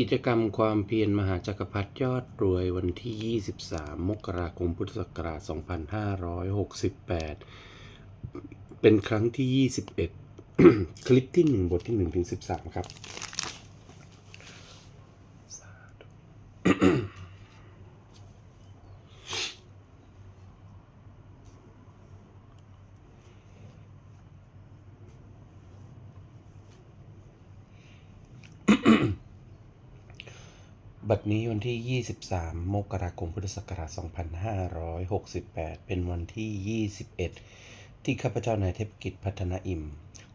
กิจกรรมความเพียรมหาจักรพรรดิยอดรวยวันที่ 23 มกราคมพุทธศักราช 2568 เป็นครั้งที่ 21 คลิปที่ 1 บทที่1ถึง13 ครับ บัดนี้วัน ที่ 23 มกราคม พุทธศักราช 2568 เป็นวันที่ 21 ที่ข้าพเจ้านายเทพกิจพัฒนาอิม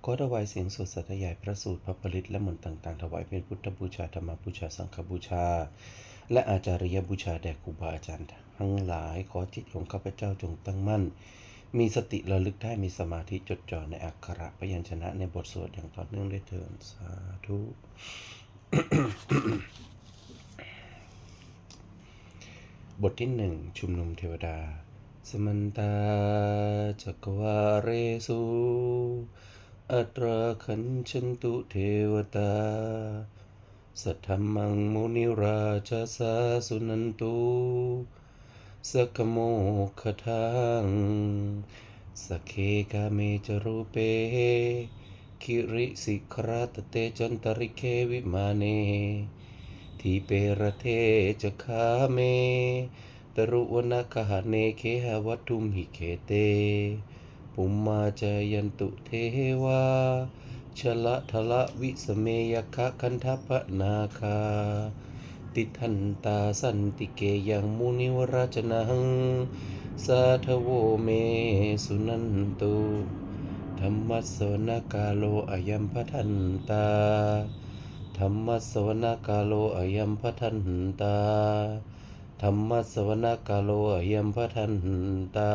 ก็ถวายเสียงสวดสัตยายพระสูตรพระผลิตและมนต์ต่างๆ ถวายเป็นพุทธบูชาธรรมบูชา สังฆบูชา และอาจาริยบูชาแด่ครูบาอาจารย์ ทั้งหลายขอจิตของข้าพเจ้าจงตั้งมั่น มีสติระลึกได้มีสมาธิจดจ่อในอักขระพยัญชนะในบทสวดอย่างต่อเนื่องได้เถิดสาธุ บทที่หนึ่งชุมนุมเทวดา สมันตาจักวาเรสุอัตราขันชันตุเทวตา สัทธมมังมุนิราชสาสุนันตุสกโมขทังสเคกาเมจรูเป คิริสิคราตเตจันตริเควิมาเน ทีเปรเทจะคาเม ตรุวนาคหเนเคหวัตถุมหิเคเต ปุมมาจายันตุเทวาชละทละวิสเมยคะคันทัพนาคา ติทันตาสันติเกยังมุนิวราชนัง สาทโวเมสุนันตุธรรมสสนกาโลอยัมพทันตา ธรรมสวนกาโลอยัมพทันตาธรรมสวนกาโลอยัมพทันตา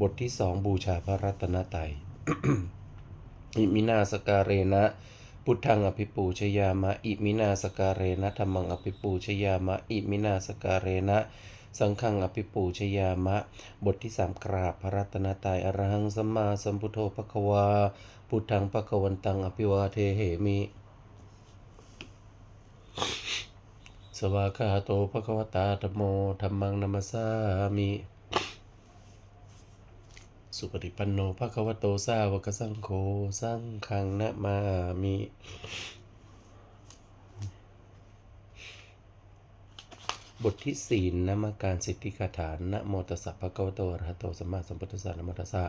บทที่สองบูชาพระรัตนตรัยอิมินาสการเรนะ พุทธังอภิปูชยามะ อิมินาสการเรนะธรรมังอภิปูชยามะ อิมินาสการเรนะ สังฆังอภิปูชยามะ บทที่สามกราบพระรัตนตรัยอรหังสัมมาสัมพุทโธภควา พุทธังภควันตังอภิวาเทเหมิ สวากาโตภควตาธมโมธรรมังนัมสสามิสุปฏิปันโนภควโตสาวกสังโฆสังฆังนะมามิ บทที่สี่นามการสิทธิคาถานะโมตัสสะภะคะวะโตอะระหะโตสัมมาสัมพุทธัสสะนะโมตัสสะ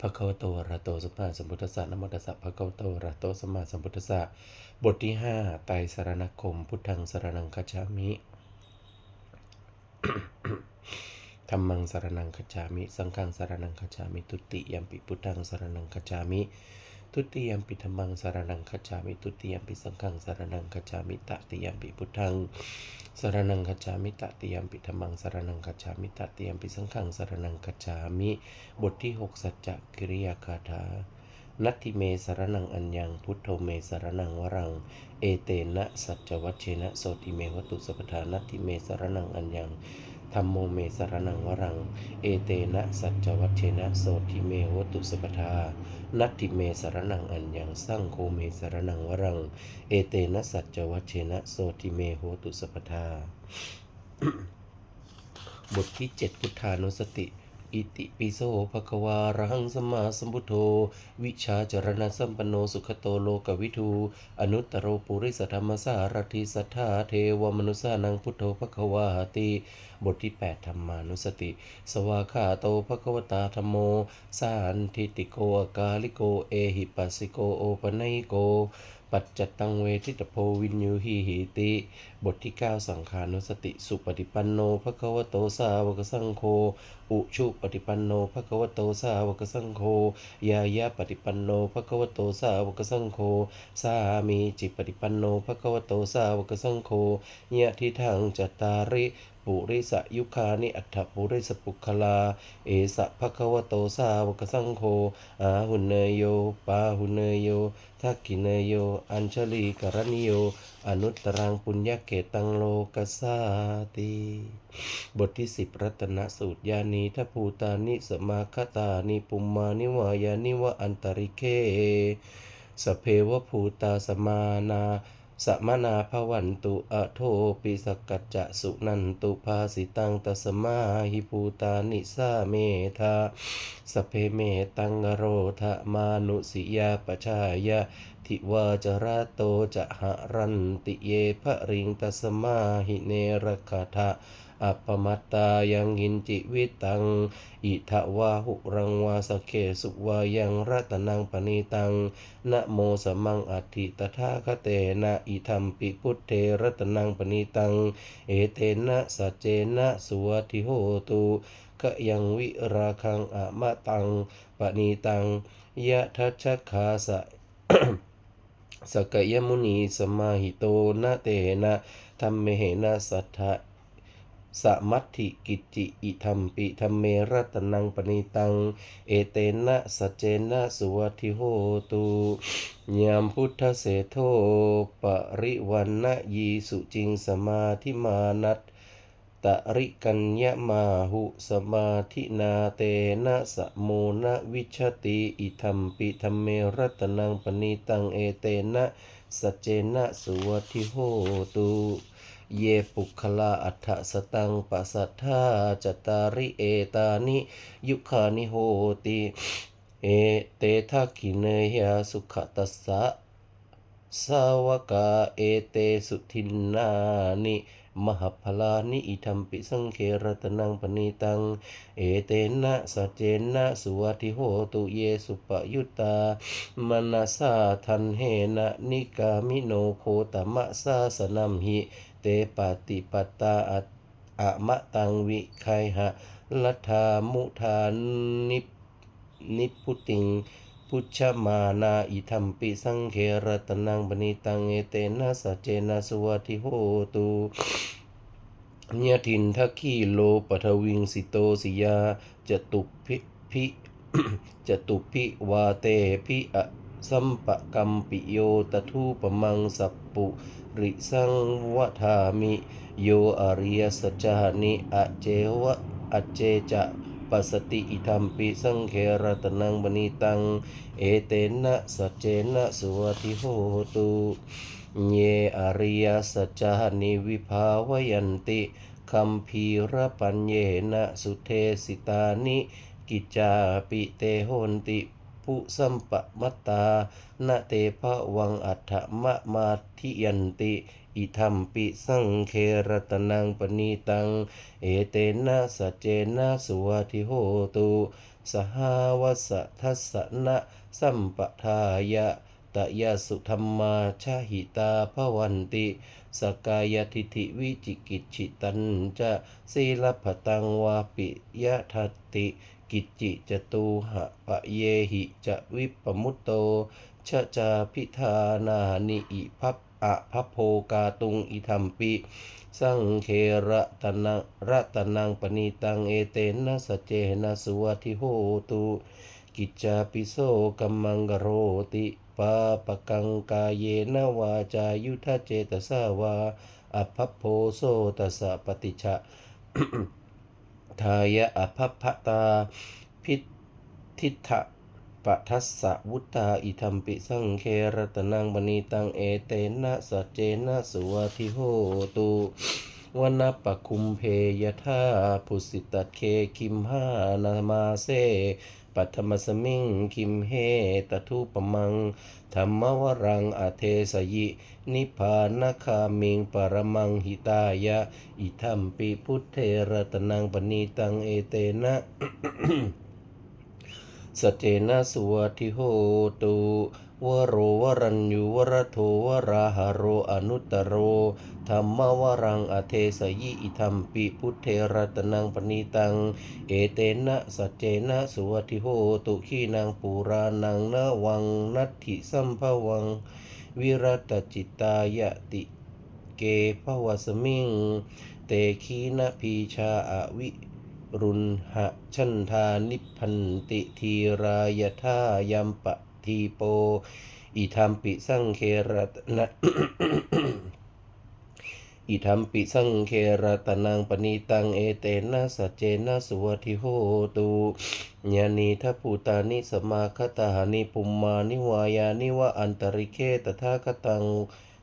ภะคะวะโตอะระหะโตสัมมาสัมพุทธัสสะนะโมตัสสะภะคะวะโตอะระหะโตสัมมาสัมพุทธัสสะบทที่ห้าไตรสรณคม พุทธังสรณังคัจฉามิธรรมังสารนังคัจฉามิ สังฆังสารนังคัจฉามิทุติยัมปิพุทธังสารนังคัจฉามิ ทุติยมปิธรรมังสารนังคจามิทุติยมปิสังฆังสารนังคจามิตติยมปิพุทธังสารนังคจามิตติยมปิธรรมังสารนังคจามิตติยมปิสังฆังสารนังคจามิบทที่หกสัจจะกิริยาคาถานัตถิเมสารนังอัญญังพุทโธเมสารนังวรัง เอเตนะสัจจวัชเชนะโสติเมวัตุสัพพทานัตถิเมสารนังอัญญัง ธรรมโมเมสารนังวรัง เอเตนะสัจจวัชเชนะโสติเมวตุสปทา นัตถิเมสารนังอัญญังสร้างโคเมสารนังวรัง เอเตนะสัจจวัชเชนะโสติเมโหตุสปทา บทที่เจ็ดพุทธานุสติ อิติปิโสภควารหังสมมาสมพุทโธ วิชาจรณะสัมปันโนสุขโตโลกวิทูอนุตตรโรปุริสธรรมสารถิสัทธาเทวมนุสานังพุทโธภควาติบทที่ 8 ธรรมานุสติ สวากขาโตภควตาธรรมโม สานทิติโกอากาลิโก เอหิปัสสิโกโอปนัยโก ปัจจตังเวทิตโพวินยูหิหิติ บทที่ 9 สังขานุสติ สุปฏิปันโนภะคะวะโตสาวกสังโฆอุชุปฏิปันโนภะคะวะโตสาวกสังโฆยายะปฏิปันโนภะคะวะโตสาวกสังโฆสามีจิปฏิปันโนภะคะวะโตสาวกสังโฆยะทิทังจตตาริ ปุริสยุคานิอัฏฐปุริสปุคลา เอสะภะคะวะโตสาวกสังโฆอาหุเนโยปาหุเนโยทักขิเนโย อัญชลีกรณิโย อนุตตรังปุญญเกตังโลกสาติบทที่สิบรัตนสูตรยานีทภูตานิสมาคตานิปุมมานิวายานิวะอันตริเคสเพวภูตาสมานา สมนาภวันตุอโทปิสกัจจะสุนันตุภาสิตังตสมาหิภูตานิสาเมธาสเพเมตังโรธะมานุสิยาปชายะ ทิวาจระโตจะหะรันติเยภริงตสมาหิเนรคาทะอัปมัตตายังหินจิวิตัง อิทวาหุรังวาสเคสุวายังรัตนังปณิตัง นะโมสมังอัติตถาคเตนะอิธรรมปิพุทเทรัตนังปณิตัง เอเตนะสัจเจนะสุวัติโหตุกะยังวิราคังอะมะตังปณิตังยะทัชชคาสะ สกยมุนีสมาหิโตนะเตนะธรรมเมนะสัทธะสมัตถิกิจิอิธรรมปิธรรมเมรัตนังปณิตัง เอเตนะสเจนะสุวัติโหตุยามพุทธเสโทปริวันนะยีสุจิงสมาธิมานัต ตริกัญญมาหุสมาธินาเตนะสะโมนะวิชติอิธรรมปิธรรมเมรัตนังปณิตังเอเตนะสัจเจนะสุวัติโหตุเยปุคลาอัฏฐสตังปัสสัทธาจตาริเอตานิยุคานิโหติเอเตทักขิเนยาสุขตัสสะสาวกาเอเตสุทินนานิ มหพลานิอิทัมปิสังเครตนังปณิตัง เอเตนะสัจเจนะสุวัติโหตุเยสุปยุตตามนาสาทันเหนะนิกามิโนโคตมะสาสนัมหิ เตปาติปตาอะอะมะตังวิไคหะลัทธามุทานินิพุติง พุชมานาอิธรรมปิสังเครตนังบณิตังเอเตนะสัจเจนะสุวัติโหตุเนทินทักขีโลปทวิงสิโตสิยาจตุพิพิจตุพิวาเตพิอะสัมปะกัมปิโยตทูปมังสัปปุริสังวทามิ โยอริยสัจจานิอเจวะอเจจะ ปัสสติอิธรรมปิสังเครตนังบณิตัง เอเตนะสัจเจนะสุวัติโหตุเยอริยสัจจานิวิภาวยันติคัมภีรปัญเยนะสุเทสิตานิ กิจาปิเตโหนติผู้สัมปะมัตตานะเตภะวังอัฏฐมะมาทิยันติ อิธรรมปิสังเครตนังปณีตัง เอเตนะสัจเจนะสุวัติโหตุ สหาวสทัสสนะสัมปทายะตยสุธรรมาชาหิตาภวันติ สกายทิฐิวิจิกิจฉิตันจะศีลพตังวาปิยะทัตติ กิจจิจตูหะปะเยหิจะวิปมุตโตชะจาพิธานานิอิพัป อะพัพโพกาตุงอิธรรมปิ สังเคระตนังรัตนังปณิตังเอเตนะสเจนะสุวัติโหตุกิจจาปิโสกัมมังกโรติปาปะกังกายเยนะวาจายุทธเจตสาวาอภัพโพโสตัสสะปฏิชะทายะอภัพพตาพิทิฏฐ ปัทัสสะวุตตาอิธรรมปิสังเครตนังบณีตังเอเตนะสัจเจนะสุวัติโหตุวนปะคุมเพยทาพุสิตัดเคคิมหานามาเซปัทมสมิงคิมเฮตทุปมังธรรมวรังอเทสยิ นิพานคามิงปรมังหิตายะ อิทัมปิพุทเทรตนังปณีตังเอเตนะ สเจนะสุวัติโหตุวโรวรัญญูวรโทวราหโรอนุตตโรธรรมวรังอเทสยิอิธรรมปิพุทเทรตนังปณีตัง เอเตนะสัจเจนะสุวัติโหตุขีนางปูรานังนวังนัตถิสัมภวัง วิรัตจิตายติเกภวสมิง เตขีนะพีชาอวิ รุณหะชันทานิพันติทีรายทายัมปะทีโป อิธรรมปิสังเคระตนะอิธรรมปิสังเคระตนังปณีตังเอเตนะสัจเจนะสุวัติโหตุญาณีทัพูตานิสมาคตาหานิปุมมานิวายานิวะอันตริเคตถาคตัง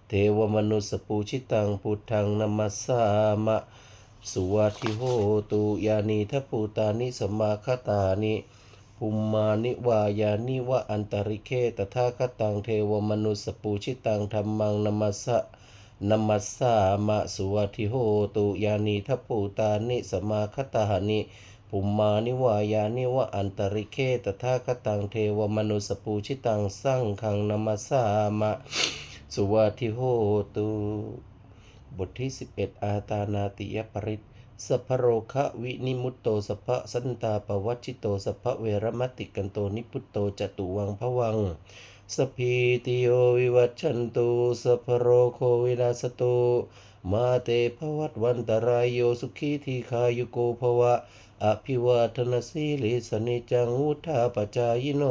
เทวมนุสปูชิตัง พุทธังนัมมัสสามะ สุวัติโหตุยานีทัพูตานิสมาคตานิภูมมานิวายานิวะอันตริเคตถาคตังเทวมนุสปูชิตังธรรมังนัมมัสสะนัมมัสสามะสุวัติโหตุยานีทัพูตานิสมาคตานิภูมมานิวายานิวะอันตริเคตถาคตังเทวมนุสปูชิตังสังฆังนัมมัสสามะสุวัติโหตุ บทที่ 11 อาตานาติยปริตสัพโรคะวินิมุตโตสัพพะสันตาปวัชชิโตสัพพะเวรมติกันโตนิพุตโตจตุวังพวังสพีติโยวิวัชชันตุสัพโรโควินาสตุมาเตภวัตวันตรายโยสุขีทีคายุโกภวะ อภิวาทนสีลิสนิจังวุธาปจายโน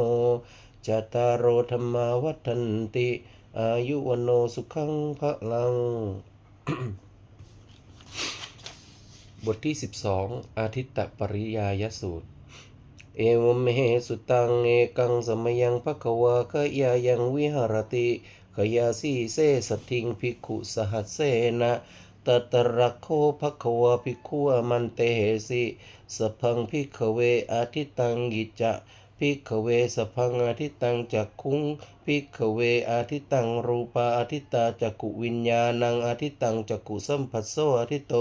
จตารโรธรรมาวัฏันติ อายุวโนสุขังพระลัง บทที่ 12 อาทิตตปริยายสูตร เอวเมสุตังเอกังสมยังภควาขยายังวิหารติขยาสีเสสทิงภิกขุสหัสเสนะตตระโคภควาภิกขุอมันเตเหสิสพังภิกขเวอาทิตตังกิจจะ ภิกขเวสพังอาทิตังจักคุงภิกขเวอาทิตังรูปาอาทิตาจักกุวิญญาณังอาทิตังจักกุสัมผัสโสอาทิตโต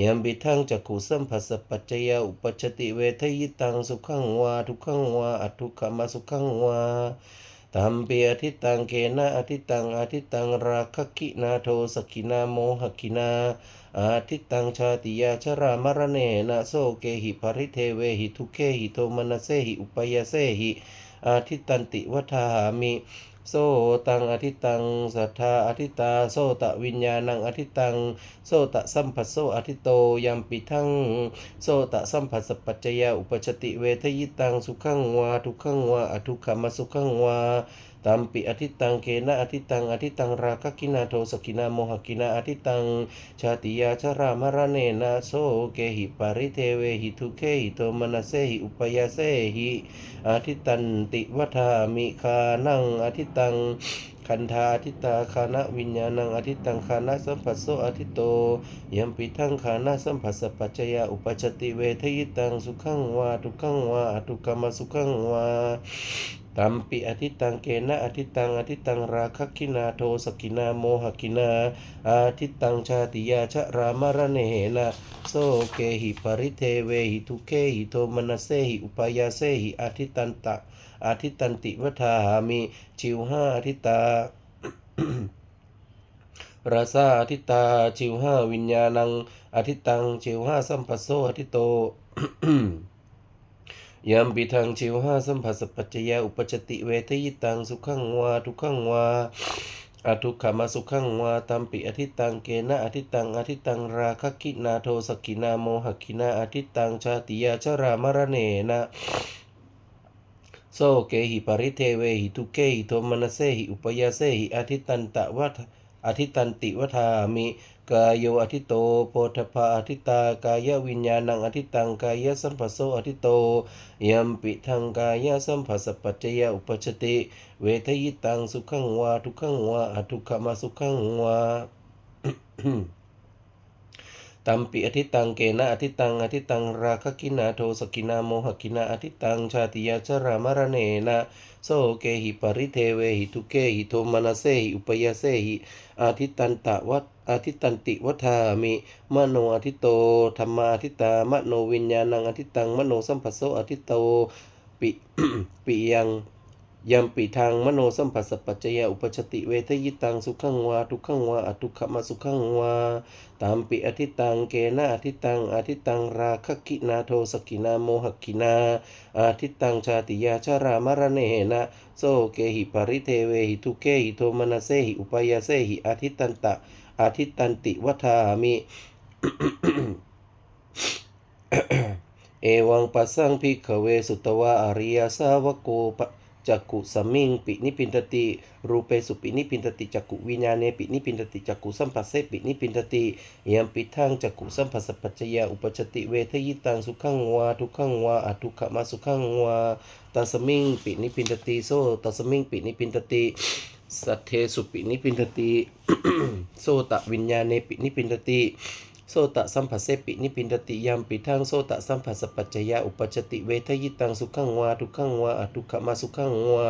ยามบิทังจักขุสัมผัสปัจจยาอุปจติเวทยิตังสุขังวาทุกขังวาอัตุขมาสุขังวา ตัมเปีอทิตังเกนะอธิตังอธิตังราคะกินาโทสกินาโมหกินาอาทิตังชาติยาชรามรณเนนะโสเกหิปริเทเวหิทุเคหิโทมนเสหิอุปยเสหิอาทิตันติวัฏาหามิ โซตังอธิตังสัทธาอธิตาโซตะวิญญาณังอธิตังโซตะสัมผัสโซอธิโตยัมปิทังโซตะสัมผัสสปัจจยาอุปชติเวทยิตังสุขังวาทุขังวาอทุกขมสุขังวาตัมปิอธิตังเกนะอธิตังอธิตังราคะกินาโทสกินาโมหกินาอธิตังชาติยาชรามรณเนนะโซเกหิปาริเทเวหิทุเคหิโตมนัสเสหิอุปยาเสหิอาทิตันติวัฏามิคานังอธิตังคันธาทิตาคานะวิญญาณังอธิตังคานะสัมผัสโสอธิโตยัมปิทังคานะสัมผัสสปัจจยาอุปจจติเวทยิตังสุขังวาทุกขังวาอทุกขมสุขังวา ตัมปิอธิตังเกนะอธิตังอธิตังราคะกินาโทสกินาโมหกินาอาทิตังชาติยาชะรามรณเนนะโสเกหิปริเทเวหิทุเคหิโทมนเสหิอุปยาเสหิอาทิตันตะอาทิตันติวัฏาหามิชิวห้าอาทิตาราซาอธิตาชิวห้าวิญญาณังอธิตังชิวห้าสัมปโสอธิโต ยัมปิทังชิวห้าสัมผัสปัจจยาอุปจติเวทยิตังสุขังวาทุกขังวาอทุกขมาสุขังวาตัมปิอธิตังเกนะอธิตังอธิตังราคกินาโทสกินาโมหกินาอธิตังชาติยาชรามรณเนนะโซเกหิปริเทเวหิทุเกหิโทมนเสหิอุปยาเสหิอธิตันตะวัฏ อธิตันติวัฏามิกายโยอธิโตโพธพาอธิตากายวิญญาณังอธิตังกายสัมผัสโสอธิโตยัมปิทังกายสัมผัสปัจจยอุปชติ เวทยิตังสุขังวาทุขังวาอทุขมาสุขังวา ตัมปิอธิตังเกนะอธิตังอธิตังราคกินาโทสกินาโมหกินาอธิตังชาติยาชรามรเนนะโสเกหิปริเทเวหิทุเกหิโทมนัสเสหิอุปยาเสหิอาทิตันตะวัตอาทิตันติวัฏามิมโนอธิโตธรรมาอธิตามโนวิญญาณังอธิตังมโนสัมผัสโสอธิโตปิปิยัง ยัมปิทางมโนสัมผัสสปัจจยาอุปจจติเวทยิตังสุขังวาทุกขังวาอทุกขมาสุขังวาตามปิอธิตังเกนะอธิตังอธิตังราคกินาโทสกินาโมหกินาอาทิตังชาติยาชารามรณเนนะโซเกหิปริเทเวหิทุเกหิโทมนัสเสหิอุปยาเสหิอาทิตันตะอาทิตันติวัฏามิเอวังปัสสังพิกขเวสุตวะอริยสาวโกปะ จักกุสัมมิงปินิพินตติรูเปสุปินิพินตติจักกุวิญญาเนปินิพินตติจักกุสัมปัสเสปินิพินตติยัมปิทังจักกุสัมปัสสปัจจยาอุปจติเวทยิตังสุขังวาทุขังวาอทุขมาสุขังวาตัสมิงปินิพินตติโซตัสมิงปินิพินตติสัทเทสุปินิพินทติโสตวิญญาเนปินิพินทติ โสตะสัมผัสเสปินิพินทติยามปิทังโสตะสัมผัสสปัจจยาอุปจติเวทยิตังสุขังวาทุกขังวาอทุกขมาสุขังวา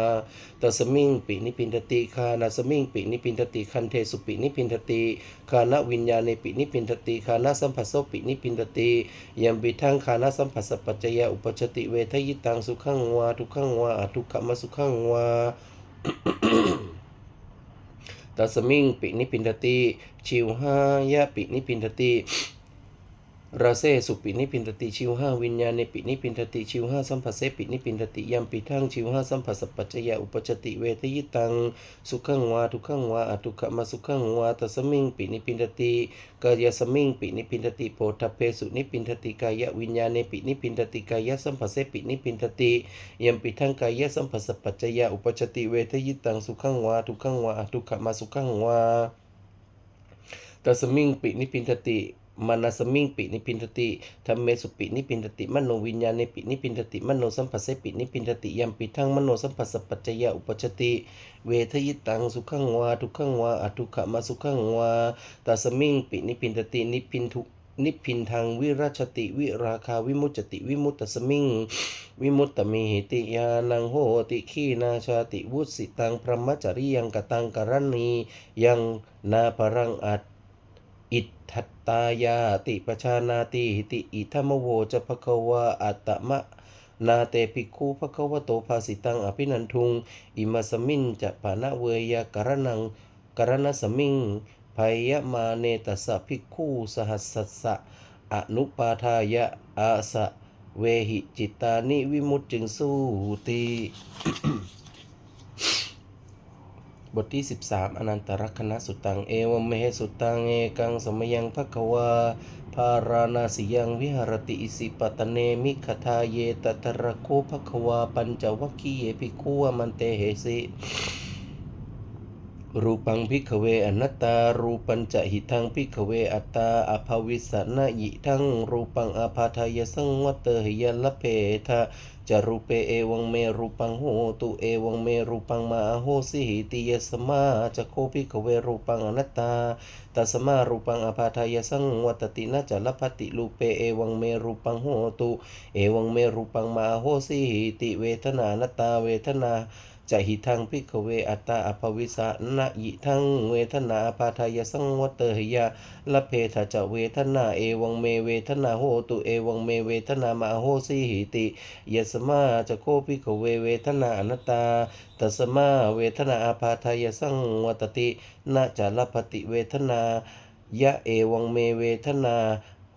ตัสมิงปินิพินทติคานาสมิงปินิพินทติคันเทสุปินิพินทติคานะวิญญาเนปินิพินทติคานะสัมผัสโสปินิพินทติยามปิทังคานะสัมผัสสปัจจยาอุปจจติเวทยิตังสุขังวาทุกขังวาอทุกขมาสุขังวา ตัสมิงปินิพินทติ ชิวหายะปินิพินทติ ราเซสุปินิพินทติชิวห้าวิญญาณปินิพินทติชิวห้าสัมผัสเสปินิพินทติยัมปิทังชิวห้าสัมผัสสปัจจยาอุปจติเวทยิตังสุขังวาทุขังวาอทุขมาสุขังวาตัสมิงปินิพินทติกายสมิงปินิพินทติโพธเพสุนิพินทติกายวิญญาณปินิพินทติกายสัมผัสเสปินิพินทติยัมปิทังกายสัมผัสสปัจจยาอุปจติเวทยิตังสุขังวาทุขังวาอทุขมาสุขังวาตัสมิงปินิพินทติ มานาสมิงปินิพินทติธรรมเมสุปินิพินทติมโนวิญญาณปินิพินทติมโนสัมปัสเสปินิพินทติยัมปิทังมโนสัมปัสสปัจจยาอุปจติ เวทยิตังสุขังวาทุกขังวาอทุขมาสุขังวาตัสมิงปินิพินทตินิพินทุนิพินทางวิราชติวิราคาวิมุจติวิมุตตสมิงวิมุตตมิหิติยานังโหติขีนาชาติวุสิตังพรหมจริยังกตังกรณียังนาปรังอัต อิทธัตตายาติปชานาติหิติอิธรรมโวจะภควาอัตมะนาเตปิคูภควโตภาสิตังอภินันทุง อิมาสมินจะปานะเวยากรนังกรณสมิงพยมาเนตัสะภิกขุสหัสสสะอนุปาทายะอาสะเวหิจิตานิวิมุตจึงสู้ติ บทที่ 13 อนันตรคณะสุตัง เอวเมสุตัง เอกังสมยังภควา ภาราณาสิยังวิหารติอิสิปตเนมิขทาเยตตระโคภควา ปัญจวัคคีเยภิกขุอมันเตเหสิ รูปังพิกเวอนัตตา รูปัญจะหิทังพิกเวอัตตาอภวิสนะยิทังรูปังอาพาทายสังวัตเตหิยลเพทะจารูเปเอวังเมรูปังโหตุเอวังเมรูปังมาโหสิหิติยสมาจะโคพิกเวรูปังอนัตตาตัสมารูปังอภาทายสังวัตตินะจะลพติลูเปเอวังเมรูปังโหตุเอวังเมรูปังมาโหสิหิติเวทนานัตตาเวทนา จะหิทังพิกเวอัตตาอภวิสานะยิทังเวทนาปาทายสังวเตหิยาละเพทจะเวทนาเอวังเมเวทนาโหตุเอวังเมเวทนามาโหสิหิติยสมาจะโคพิกเวเวทนาอนัตตาตัสมาเวทนาอาปาทายสังวตตินะจะละปฏิเวทนายะเอวังเมเวทนา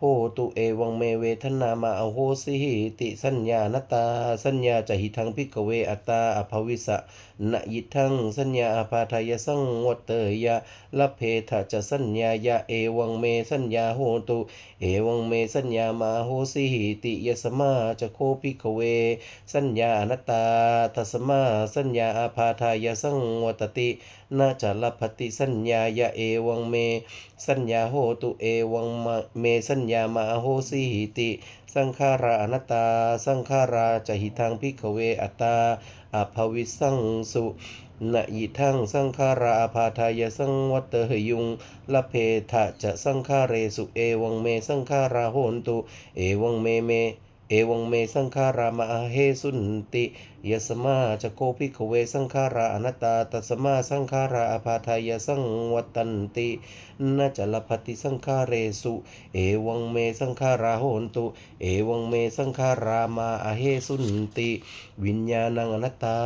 โหตุเอวังเมเวทนามาอโหสิหิติสัญญานตา สัญญาจะหิทังพิกเวอัตตาอภวิสะนยิทังสัญญาอาปาทายสังวัตเตยะละเพทะจะสัญญายะเอวังเมสัญญาโหตุเอวังเมสัญญามาโหสิหิติยสมาจะโคพิกเว สัญญาอนตาทัสมาสัญญาอาพาทายสังวัตตินาจะลพติสัญญายะเอวังเม สัญญาโหตุเอวังเมสัญญามาโหสิหิติ สังขาราอนัตตา สังขาราจะหิทังพิกเวอัตตาอภวิสังสุนะยิทังสังขาราอาพาทายสังวัตเตหยุงละเพทะจะสังขาเรสุเอวังเมสังขาราโหนตุ เอวังเมเม เอวังเมสังขารามาเฮสุนติยสมาจะโกภิกเวสังขาราอนัตตาตัสมาสังขาราอภาทายสังวัตันตินาจลพติสังขาเรสุ เอวังเมสังขาราโหนตุ เอวังเมสังขารามาอเฮสุนติ วิญญาณังอนัตตา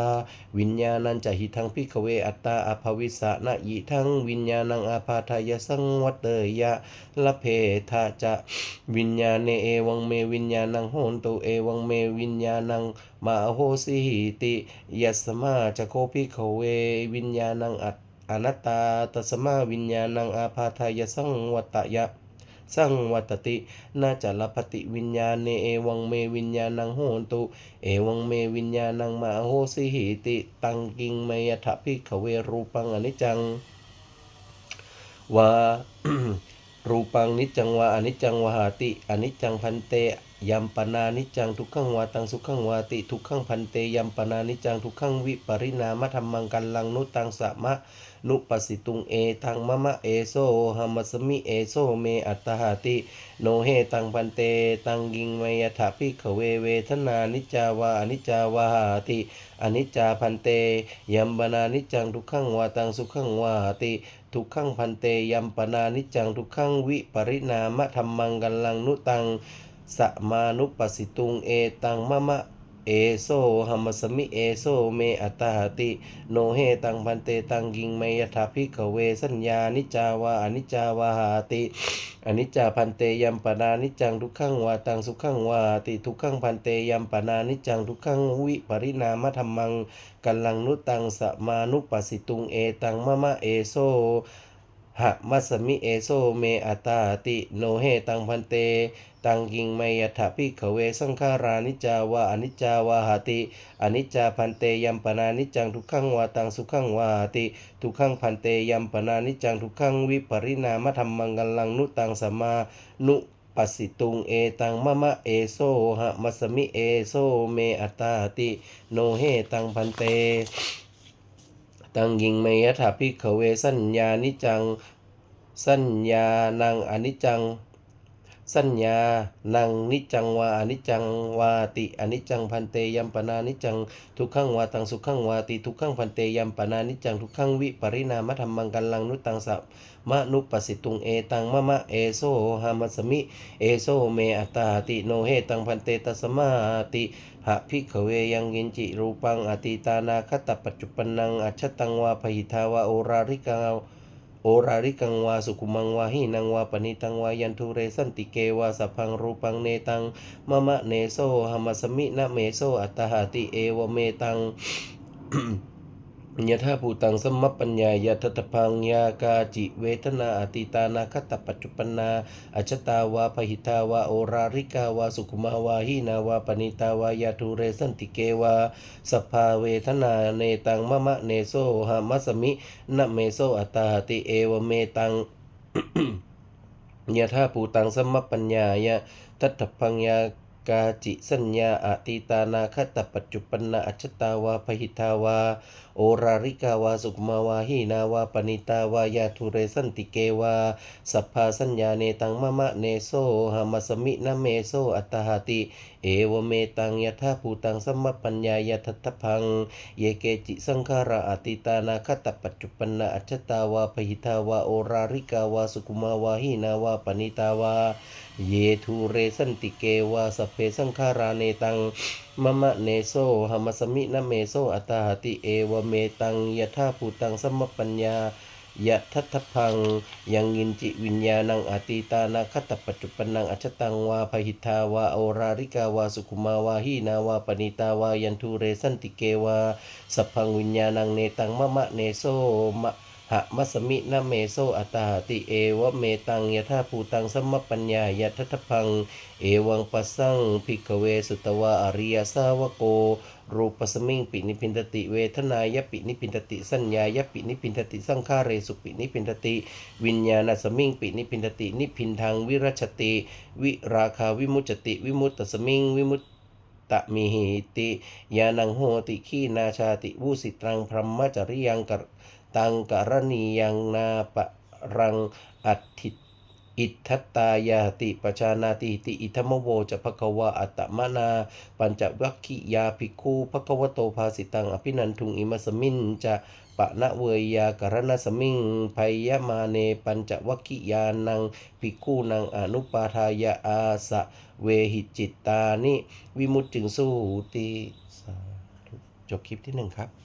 วิญญาณังจะหิทังพิกเวอัตตาอภวิสะนะยิทังวิญญาณังอาพาทายสังวัตเตยะละเพทะจะวิญญาณเอวังเมวิญญาณังโหนตุเอวังเมวิญญาณังมาโหสิหิติยัสมาจะโคภิกขเววิญญาณังอัตอนัตตาตัสมาวิญญาณังอาพาทายสังวัตยะสังวัตตินาจะลพติวิญญาณเอวังเมวิญญาณังโหนตุ เอวังเมวิญญาณังมาโหสิหิติ ตังกิงเมยถะพิขเวรูปังอนิจจัง วา รูปังนิจังวาอนิจังวหาติอนิจังพันเตยัมปนานิจังทุกขังวาตังสุขังวาติทุกขังพันเตยัมปนานิจังทุกขังวิปริณามธรรมังกันลังนุตังสะมะนุปสิตุงเอทังมะมะเอโซหัมสมิเอโซเมอัตตหาติโนเฮตังพันเตตังยิงไมยถาพิขเวเวทนานิจาวาอนิจาวาหาติอนิจจาพันเตยัมปนานิจจังทุกขังวาตังสุขังวาติ ทุกขังพันเตยัมปนานิจังทุกขังวิปริณามะธรรมังกัลังนุตังสมานุปสิตุงเอตังมะมะ เอโซหัมสมิเอโซเมอัตตาหติ โนเฮตังพันเตตังยิงไมยถาพิขเวสัญญานิจาวาอนิจาวาหาติอนิจจาพันเตยัมปนานิจังทุกขังวาตังสุขังวาติทุกขังพันเตยัมปนานิจังทุกขังวิปริณามธรรมังกัลลังนุตังสมานุปัสิตุงเอตังมะมะเอโซหะมัสมิเอโซเมอัตตาติโนเฮตังพันเต ตังกิงไมยถาพิขเวสังขารานิจาวาอนิจาวาหาติอนิจจาพันเตยัมปนานิจังทุกขังวาตังสุขังวาหาติทุกขังพันเตยัมปนานิจังทุกขังวิปริณามธรรมังกัลังนุตังสมานุปัสสิตุงเอตังมะมะเอโซหะมัสมิเอโซเมอัตตาติโนเฮตังพันเตตังยิงเมยถาพิขเวสัญญานิจังสัญญานังอนิจัง สัญญา นังนิจังวาอนิจังวาติอนิจังพันเตยัมปนานิจังทุกขังวาตังสุขังวาติทุกขังพันเตยัมปนานิจังทุกขังวิปริณามธรรมังกัลลังนุตังสัพมะนุปสิตุงเอตังมะมะเอโซหามัสมิเอโซเมอัตตาติโนเฮตังพันเตตัสมาติหะพิขเวยังกินจิรูปังอติตานาคตปัจจุปนังอัชตังวาพหิทาวาโอราริกัง โอราริกังวาสุขุมังวาหินังวาปณิตังวายันทุเรสันติเกวาสัพพังรูปังเนตังมะมะเนโซหมัสมินะเมโซอัตตหาติเอวเมตัง ยะธาภูตังสมมปัญญายะทัตพังยากาจิเวทนาอติตานาคตปัจจุปนาอจตาวาพหิตาวาโอราริกาวาสุขุมาวาหินาวาปณิตาวายาทุเรสันติเกวาสภาเวทนาเนตังมะมะเนโซหามัสมินะเมโซอัตตาติเอวเมตังยะธาภูตังสมมปัญญายะทัตพังยา กาจิสัญญาอติตานาคตปัจจุปนาอจตาวาพหิตาวา โอราริกาวาสุขมาวาหีนาวาปณิตาวายาทุเรสันติเกวาสัพพาสัญญาเนตังมะมะเนโซหามัสมินะเมโซอัตตหาติ เอวเมตังยะธาภูตังสัมมปัญญายะทัตถพัง เยเกจิสังขาราอติตานาคตปัจจุปนาอัจตาวาพหิตาวาโอราริกาวาสุขุมาวาหีนาวาปณิตาวา เยทูเรสันติเกวาสเพสังขาราเนตังมะมะเนโซหมัสมินะเมโซอัตตาหติเอวเมตังยะธาภูตังสัมมปัญญา ยะทัตถพังยังยินจิวิญญาณังอติตานาคตปัจจุปนังอัจตังวาพหิทาวาโอราริกาวาสุขุมาวาหีนาวาปณิตาวายันทุเรสันติเกวาสัพพังวิญญาณังเนตังมะมะเนโซมะหะมัสมินะเมโซอัตตาติเอวะเมตังยะธาภูตังสมปัญญายะทัตถพัง เอวังปัสสังภิกขเวสุตวะอริยสาวโก รูปสมิงปินิพินทติ เวทนายปินิพินทติ สัญญายปินิพินทติ สังขาเรสุปินิพินทติ วิญญาณสมิงปินิพินทติ นิพินทางวิรัชติ วิราคาวิมุจติ วิมุตตสมิงวิมุตตะมิหิติยานังโหติขีนาชาติวุสิตรังพรหมจริยังกตังกรณียังนาปรังอัตถิ อิทัตตายาติปชานาติติอิธมโวจะภควาอัตมนา ปัญจวัคคิยาภิกขุภควโตภาสิตังอภินันทุงอิมสมินจะปะนะเวยากรณสมิงไพยมาเนปัญจวัคคิยานังภิกขุนังอนุปาทายาอาสะเวหิจิตตานิ วิมุตติงสูติจบคลิปที่หนึ่งครับ